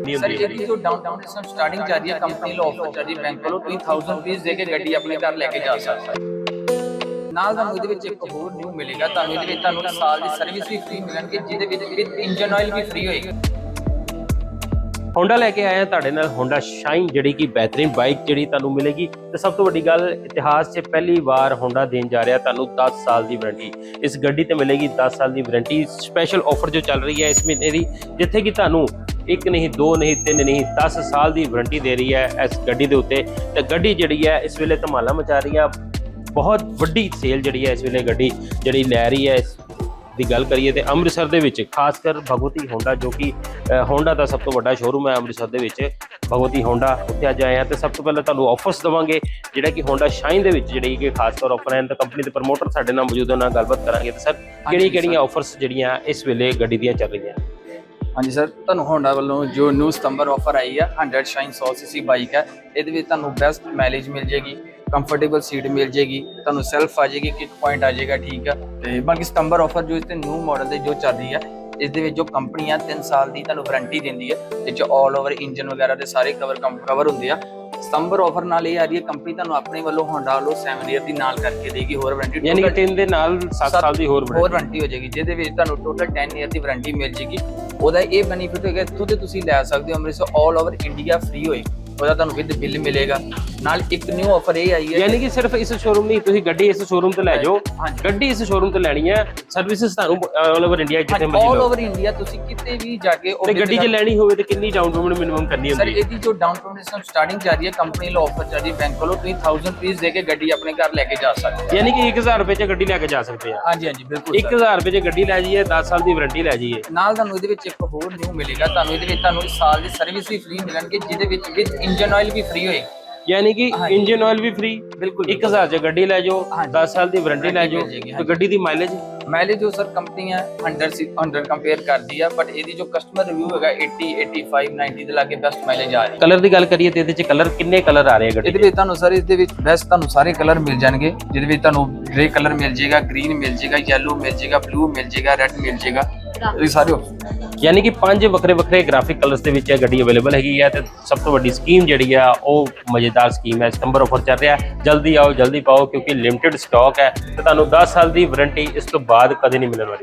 ਨਹੀਂ ਸਰ ਹੁੰਦੀ ਇਹਦੀ ਜੋ ਡਾਊਨ ਟਾਊਨ ਸਿਸਟਮ ਸਟਾਰਟਿੰਗ ਚੱਲ ਰਹੀ ਹੈ ਕੰਪਨੀ ਲੋ ਆਫਰ ਚੱਲ ਰਹੀ ਹੈ ਬੈਂਕ ਵੱਲੋਂ ਤੁਸੀਂ 1000 ਰੁਪਏ ਦੇ ਕੇ ਗੱਡੀ ਆਪਣੇ ਘਰ ਲੈ ਕੇ ਜਾ ਸਕਦੇ ਹੋ। ਨਾਲ ਤੁਹਾਨੂੰ ਇਹਦੇ ਵਿੱਚ ਇੱਕ ਹੋਰ ਨਿਊ ਮਿਲੇਗਾ ਤੁਹਾਨੂੰ ਇਹਦੇ ਵਿੱਚ ਤੁਹਾਨੂੰ ਸਾਲ ਦੀ ਸਰਵਿਸ ਵੀ ਫ੍ਰੀ ਮਿਲਣਗੇ ਜਿਹਦੇ ਵਿੱਚ ਵਿਦ ਇੰਜਨ ਆਇਲ ਵੀ ਫ੍ਰੀ ਹੋਏਗਾ। ਹੋਂਡਾ ਲੈ ਕੇ ਆਇਆ ਤੁਹਾਡੇ ਨਾਲ ਹੋਂਡਾ ਸ਼ਾਈਨ ਜਿਹੜੀ ਕਿ ਬਿਹਤਰੀਨ ਬਾਈਕ ਜਿਹੜੀ ਤੁਹਾਨੂੰ ਮਿਲੇਗੀ। ਤੇ ਸਭ ਤੋਂ ਵੱਡੀ ਗੱਲ ਇਤਿਹਾਸ 'ਚ ਪਹਿਲੀ ਵਾਰ ਹੋਂਡਾ ਦੇਣ ਜਾ ਰਿਹਾ ਤੁਹਾਨੂੰ 10 ਸਾਲ ਦੀ ਵਾਰੰਟੀ ਇਸ ਗੱਡੀ ਤੇ ਮਿਲੇਗੀ 10 ਸਾਲ ਦੀ ਵਾਰੰਟੀ ਸਪੈਸ਼ਲ ਆਫਰ ਜੋ ਚੱਲ ਰਹੀ ਹੈ ਇਸ ਮਹੀਨੇ ਦੀ ਜਿੱਥੇ ਕਿ ਤੁਹਾਨੂੰ ਇੱਕ ਨਹੀਂ ਦੋ ਨਹੀਂ ਤਿੰਨ ਨਹੀਂ 10 ਸਾਲ ਦੀ ਵਾਰੰਟੀ ਦੇ ਰਹੀ ਹੈ ਇਸ ਗੱਡੀ ਦੇ ਉੱਤੇ। ਤੇ ਗੱਡੀ ਜਿਹੜੀ ਹੈ ਇਸ ਵੇਲੇ ਧਮਾਲਾ ਮਚਾ ਰਹੀ ਹੈ ਬਹੁਤ ਵੱਡੀ ਸੇਲ ਜਿਹੜੀ ਹੈ ਇਸ ਵੇਲੇ ਗੱਡੀ ਜਿਹੜੀ ਲੈ ਰਹੀ ਹੈ। ਇਸ ਦੀ ਗੱਲ ਕਰੀਏ ਤੇ ਅੰਮ੍ਰਿਤਸਰ ਦੇ ਵਿੱਚ ਖਾਸ ਕਰ ਭਗਵਤੀ ਹੋਂਡਾ ਜੋ ਕਿ ਹੋਂਡਾ ਦਾ ਸਭ ਤੋਂ ਵੱਡਾ ਸ਼ੋਰੂਮ ਹੈ ਅੰਮ੍ਰਿਤਸਰ ਦੇ ਵਿੱਚ। ਭਗਵਤੀ ਹੋਂਡਾ ਉੱਥੇ ਅੱਜ ਆਏ ਆ ਤੇ ਸਭ ਤੋਂ ਪਹਿਲਾਂ ਤੁਹਾਨੂੰ ਆਫਰਸ ਦਵਾਂਗੇ ਜਿਹੜਾ ਕਿ ਹੋਂਡਾ ਸ਼ਾਈਨ ਦੇ ਵਿੱਚ ਜਿਹੜੀ ਕਿ ਖਾਸ ਤੌਰ ਆਫਰ ਹੈ। ਤਾਂ ਕੰਪਨੀ ਦੇ ਪ੍ਰਮੋਟਰ ਸਾਡੇ ਨਾਲ ਮੌਜੂਦ ਉਹਨਾਂ ਨਾਲ ਗੱਲਬਾਤ ਕਰਾਂਗੇ। ਤੇ ਸਰ ਕਿਹੜੀ ਕਿਹੜੀਆਂ ਆਫਰਸ ਜਿਹੜੀਆਂ ਇਸ ਵੇਲੇ ਗੱਡੀ ਦੀਆਂ ਚੱਲ ਰਹੀਆਂ? ਹਾਂਜੀ ਸਰ, ਤੁਹਾਨੂੰ ਹੋਂਡਾ ਵੱਲੋਂ ਜੋ ਨਿਊ ਸਤੰਬਰ ਆਫਰ ਆਈ ਆ 100 ਸ਼ਾਈਨ 100 ਸੀਸੀ ਬਾਈਕ ਹੈ ਇਹਦੇ ਵਿੱਚ ਤੁਹਾਨੂੰ ਬੈਸਟ ਮਾਈਲੇਜ ਮਿਲ ਜੇਗੀ ਕੰਫਰਟੇਬਲ ਸੀਟ ਮਿਲ ਜੇਗੀ ਤੁਹਾਨੂੰ ਸੈਲਫ ਆ ਜੇਗੀ ਕਿਕ ਪੁਆਇੰਟ ਆ ਜਾਏਗਾ, ਠੀਕ ਆ। ਤੇ ਬਾਕੀ ਸਤੰਬਰ ਆਫਰ ਜੋ ਇਸ ਤੇ ਨਿਊ ਮਾਡਲ ਦੇ ਜੋ ਚੱਲ ਰਹੀ ਹੈ ਇਸ ਦੇ ਵਿੱਚ ਜੋ ਕੰਪਨੀ ਆ 3 ਸਾਲ ਦੀ ਤੁਹਾਨੂੰ ਵਾਰੰਟੀ ਦਿੰਦੀ ਹੈ ਤੇ ਜੋ 올 ਓਵਰ ਇੰਜਨ ਵਗੈਰਾ ਦੇ ਸਾਰੇ ਕਵਰ ਕਵਰ ਹੁੰਦੇ ਆ। ਸਤੰਬਰ ਆਫਰ ਨਾਲ ਇਹ ਆ ਰਹੀ ਹੈ ਕੰਪਨੀ ਤੁਹਾਨੂੰ ਆਪਣੇ ਵੱਲੋਂ ਹੋਂਡਾ ਵੱਲੋਂ 7 ਈਅਰ ਦੀ ਨਾਲ ਕਰਕੇ ਦੇਗੀ ਹੋਰ ਵਾਰੰਟੀ ਯਾਨੀ ਕਿ 3 ਦੇ ਨਾਲ 7 ਸਾਲ ਦੀ ਹੋਰ ਹੋਰ ਵਾਰੰਟੀ ਹੋ ਜਾਏਗੀ ਜਿਹਦੇ ਵਿੱਚ ਤੁਹਾਨੂੰ ਟੋਟਲ 10 ਇਅਰ ਦੀ ਵਾਰੰਟੀ ਮਿਲ ਜੇਗੀ ਉਹਦਾ ਇਹ ਬੈਨੀਫਿਟ ਹੋਏਗਾ ਇੱਥੋਂ ਤੇ ਤੁਸੀਂ ਲੈ ਸਕਦੇ ਹੋ ਅੰਮ੍ਰਿਤਸਰ 올 ਓਵਰ ਇੰਡੀਆ ਫ੍ਰੀ ਹੋਏ ਉਹਦਾ ਤੁਹਾਨੂੰ ਵਿਦ ਬਿੱਲ ਮਿਲੇਗਾ। ਨਾਲ ਇੱਕ ਨਿਊ ਆਫਰ ਇਹ ਆਈ ਹੈ ਯਾਨੀ ਕਿ ਸਿਰਫ ਇਸ ਸ਼ੋਰੂਮ ਨਹੀਂ ਤੁਸੀਂ ਗੱਡੀ ਇਸ ਸ਼ੋਰੂਮ ਤੋਂ ਲੈ ਜਾਓ। ਗੱਡੀ ਇਸ ਸ਼ੋਰੂਮ ਤੋਂ ਲੈਣੀ ਹੈ। ਸਰਵਿਸਿਜ਼ ਤੁਹਾਨੂੰ ਆਲ ਓਵਰ ਇੰਡੀਆ ਜਿੱਥੇ ਮਰਜ਼ੀ 올 ਲਓ। ਓਵਰ ਇੰਡੀਆ ਤੁਸੀਂ ਕਿਤੇ ਵੀ ਜਾ ਕੇ ਉਹ ਤੇ ਗੱਡੀ 'ਚ ਲੈਣੀ ਹੋਵੇ ਤੇ ਕਿੰਨੀ ਡਾਊਨ ਪੇਮੈਂਟ ਮਿਨੀਮਮ ਕਰਨੀ ਸਰ ਹੁੰਦੀ ਹੈ? ਇਹਦੀ ਜੋ ਡਾਊਨ ਪੇਮੈਂਟ ਸਿਸਟਮ ਸਟਾਰਟਿੰਗ ਜਾ ਰਹੀ ਹੈ ਕੰਪਨੀ ਲੋ ਆਫਰ ਚੱਲ ਰਹੀ ਹੈ ਬੈਂਕ ਵੱਲੋਂ ਤੁਸੀਂ 1000 ਰੁਪਏ ਦੇ ਕੇ ਗੱਡੀ ਆਪਣੇ ਘਰ ਲੈ ਕੇ ਜਾ ਸਕਦੇ ਹੋ। ਯਾਨੀ ਕਿ 1000 ਰੁਪਏ 'ਚ ਗੱਡੀ ਲੈ ਕੇ ਜਾ ਸਕਦੇ ਆ। ਹਾਂਜੀ ਹਾਂਜੀ ਬਿਲਕੁਲ sir। 1000 ਰੁਪਏ 'ਚ ਗੱਡੀ ਲੈ ਜਾਈਏ 10 ਸਾਲ ਦੀ ਵਾਰੰਟੀ ਲੈ ਜਾਈਏ। ਨਾਲ ਤੁਹਾਨੂੰ ਇਹਦੇ ਵਿੱਚ ਇੱਕ ਹੋਰ ਨਿਊ ਮਿਲੇਗਾ ਤੁਹਾਨੂੰ ਇਹਦੇ ਵਿੱਚ ਤੁਹਾਨੂੰ ਸਾਲ ਦੀ ਸਰਵਿਸ ਵੀ ਫ੍ਰੀ ਮਿਲਣਗੇ ਜਿਹਦੇ ਵਿੱਚ ਵਿਦ ਇੰਜਨ ਆਇਲ ਵੀ ਫ੍ਰੀ ਹੋਏਗੀ। ਯਾਨੀ ਕਿ। ਇੰਜਨ ਆਇਲ ਵੀ ਫ੍ਰੀ ਬਿਲਕੁਲ 1000 'ਚ ਗੱਡੀ ਲੈ ਜਾਓ ਹਾਂਜੀ। 10 ਸਾਲ ਦੀ ਵਾਰੰਟੀ ਲੈ ਜਾਓ ਤੇ ਗੱਡੀ ਦੀ ਮਾਈਲੇਜ ਮਾਈਲੇਜ ਜੋ ਸਰ ਕੰਪਨੀ ਹੈ 100 ਸੀ 100 ਕੰਪੇਅਰ ਕਰਦੀ ਹੈ ਬਟ ਇਹਦੀ ਜੋ ਕਸਟਮਰ ਰਿਵਿਊ ਹੈਗਾ 80 85 90 ਦੇ ਲਾਗੇ ਬੈਸਟ ਮਾਈਲੇਜ ਆ ਰਹੀ ਕਲਰ ਦੀ ਗੱਲ ਕਰੀਏ ਤੇ ਇਹਦੇ 'ਚ ਕਲਰ ਕਿੰਨੇ ਕਲਰ ਆ ਰਹੇ ਆ ਗੱਡੀ ਇਹਦੇ ਵਿੱਚ ਤੁਹਾਨੂੰ ਸਰ ਇਹਦੇ ਵਿੱਚ ਬੈਸਟ ਤੁਹਾਨੂੰ ਸਾਰੇ ਕਲਰ ਮਿਲ ਜਾਣਗੇ ਜਿਹਦੇ ਵਿੱਚ ਤੁਹਾਨੂੰ ਗ੍ਰੇ ਕਲਰ ਮਿਲ ਜਾਏਗਾ ਗ੍ਰੀਨ ਮਿਲ ਜਾਏਗਾ ਯੈਲੋ ਮਿਲ ਜਾਏਗਾ ਬਲੂ ਮਿਲ ਜਾਏਗਾ ਰੈਡ ਮਿਲ ਜਾਏਗਾ। ਇਹ ਸਾਰੇ ਯਾਨੀ ਕਿ ਪੰਜ ਵੱਖਰੇ ਵੱਖਰੇ ਗ੍ਰਾਫਿਕ ਕਲਰਸ ਦੇ ਵਿੱਚ ਇਹ ਗੱਡੀ ਅਵੇਲੇਬਲ ਹੈਗੀ ਹੈ ਤੇ ਸਭ ਤੋਂ ਵੱਡੀ ਸਕੀਮ ਜਿਹੜੀ ਆ ਉਹ ਮਜ਼ੇਦਾਰ ਸਕੀਮ ਹੈ। ਸਤੰਬਰ ਆਫਰ ਚੱਲ ਰਿਹਾ ਹੈ। ਜਲਦੀ ਆਓ ਜਲਦੀ ਪਾਓ ਕਿਉਂਕਿ ਲਿਮਟਿਡ ਸਟਾਕ ਹੈ ਤੇ ਤੁਹਾਨੂੰ 10 ਸਾਲ ਦੀ ਵਾਰੰਟੀ ਇਸ ਤੋਂ ਬਾਅਦ ਕਦੇ ਨਹੀਂ ਮਿਲਣ ਵਾਲੀ।